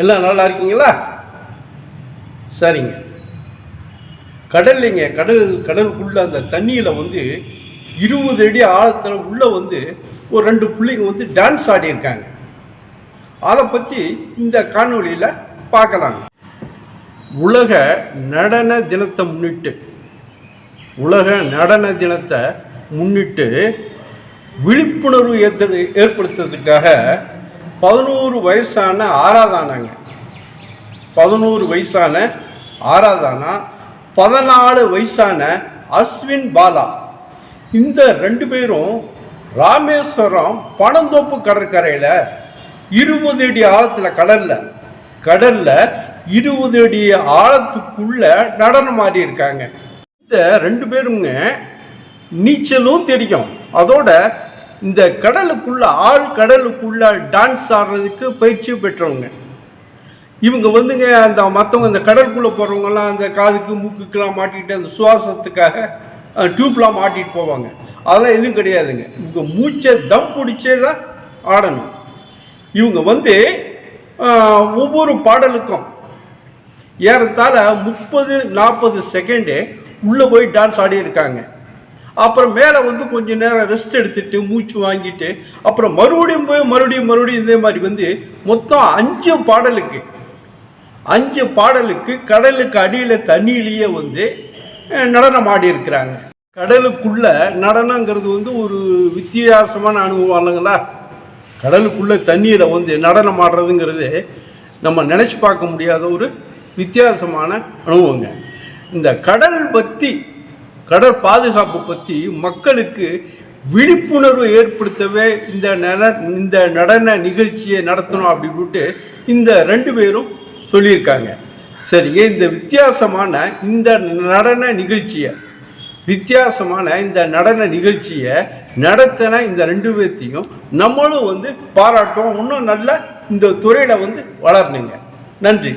எல்லாம் நல்லா இருக்கீங்களா? சரிங்க. கடல்லைங்க கடல் கடலுக்குள்ள அந்த தண்ணியில் வந்து இருபது அடி ஆழத்தில் உள்ளே வந்து ஒரு ரெண்டு பிள்ளைங்க வந்து டான்ஸ் ஆடியிருக்காங்க அதை பற்றி இந்த காணொலியில் பார்க்கலாங்க. உலக நடன தினத்தை முன்னிட்டு உலக நடன தினத்தை முன்னிட்டு விழிப்புணர்வு ஏற்படுத்துறதுக்காக பதினோரு வயசான ஆராதானாங்க பதினோரு வயசான ஆராதானா பதினாலு வயசான அஸ்வின் பாலா. இந்த ரெண்டு பேரும் ராமேஸ்வரம் பணந்தோப்பு கடற்கரையில் இருபது அடி ஆழத்தில் கடலில் கடலில் இருபது அடி ஆழத்துக்குள்ள நடனம் ஆடி இருக்காங்க. இந்த ரெண்டு பேருங்க நீச்சலும் தெரியும். அதோட இந்த கடலுக்குள்ள ஆள் கடலுக்குள்ள டான்ஸ் ஆடுறதுக்கு பயிற்சி பெற்றவங்க. இவங்க வந்துங்க அந்த மற்றவங்க அந்த கடலுக்குள்ளே போகிறவங்கலாம் அந்த காதுக்கு மூக்குக்கெல்லாம் மாட்டிக்கிட்டு அந்த சுவாசத்துக்காக டியூப்லாம் மாட்டிட்டு போவாங்க. அதெல்லாம் எதுவும் கிடையாதுங்க. இவங்க மூச்சை தம் பிடிச்சே தான் ஆடணும். இவங்க வந்து ஒவ்வொரு பாடலுக்கும் ஏறத்தாழ முப்பது நாற்பது செகண்டு உள்ளே போய் டான்ஸ் ஆடியிருக்காங்க. அப்புறம் மேலே வந்து கொஞ்ச நேரம் ரெஸ்ட் எடுத்துட்டு மூச்சு வாங்கிட்டு அப்புறம் மறுபடியும் போய் மறுபடியும் மறுபடியும் இதே மாதிரி வந்து மொத்தம் அஞ்சு பாடலுக்கு அஞ்சு பாடலுக்கு கடலுக்கு அடியில் தண்ணியிலேயே வந்து நடனம் ஆடி இருக்கிறாங்க. கடலுக்குள்ள நடனங்கிறது வந்து ஒரு வித்தியாசமான அனுபவம் இல்லைங்களா? கடலுக்குள்ள தண்ணியில் வந்து நடனம் ஆடுறதுங்கிறது நம்ம நினச்சி பார்க்க முடியாத ஒரு வித்தியாசமான அனுபவங்க. இந்த கடல் பற்றி கடற்பாதுகாப்பு பற்றி மக்களுக்கு விழிப்புணர்வு ஏற்படுத்தவே இந்த நட இந்த நடன நிகழ்ச்சியை நடத்தணும் அப்படின்ட்டு இந்த ரெண்டு பேரும் சொல்லியிருக்காங்க. சரிங்க இந்த வித்தியாசமான இந்த நடன நிகழ்ச்சியை வித்தியாசமான இந்த நடன நிகழ்ச்சியை நடத்தின இந்த ரெண்டு பேர்த்தையும் நம்மளும் வந்து பாராட்டும் இன்னும் நல்ல இந்த துறையில் வந்து வளரணுங்க. நன்றி.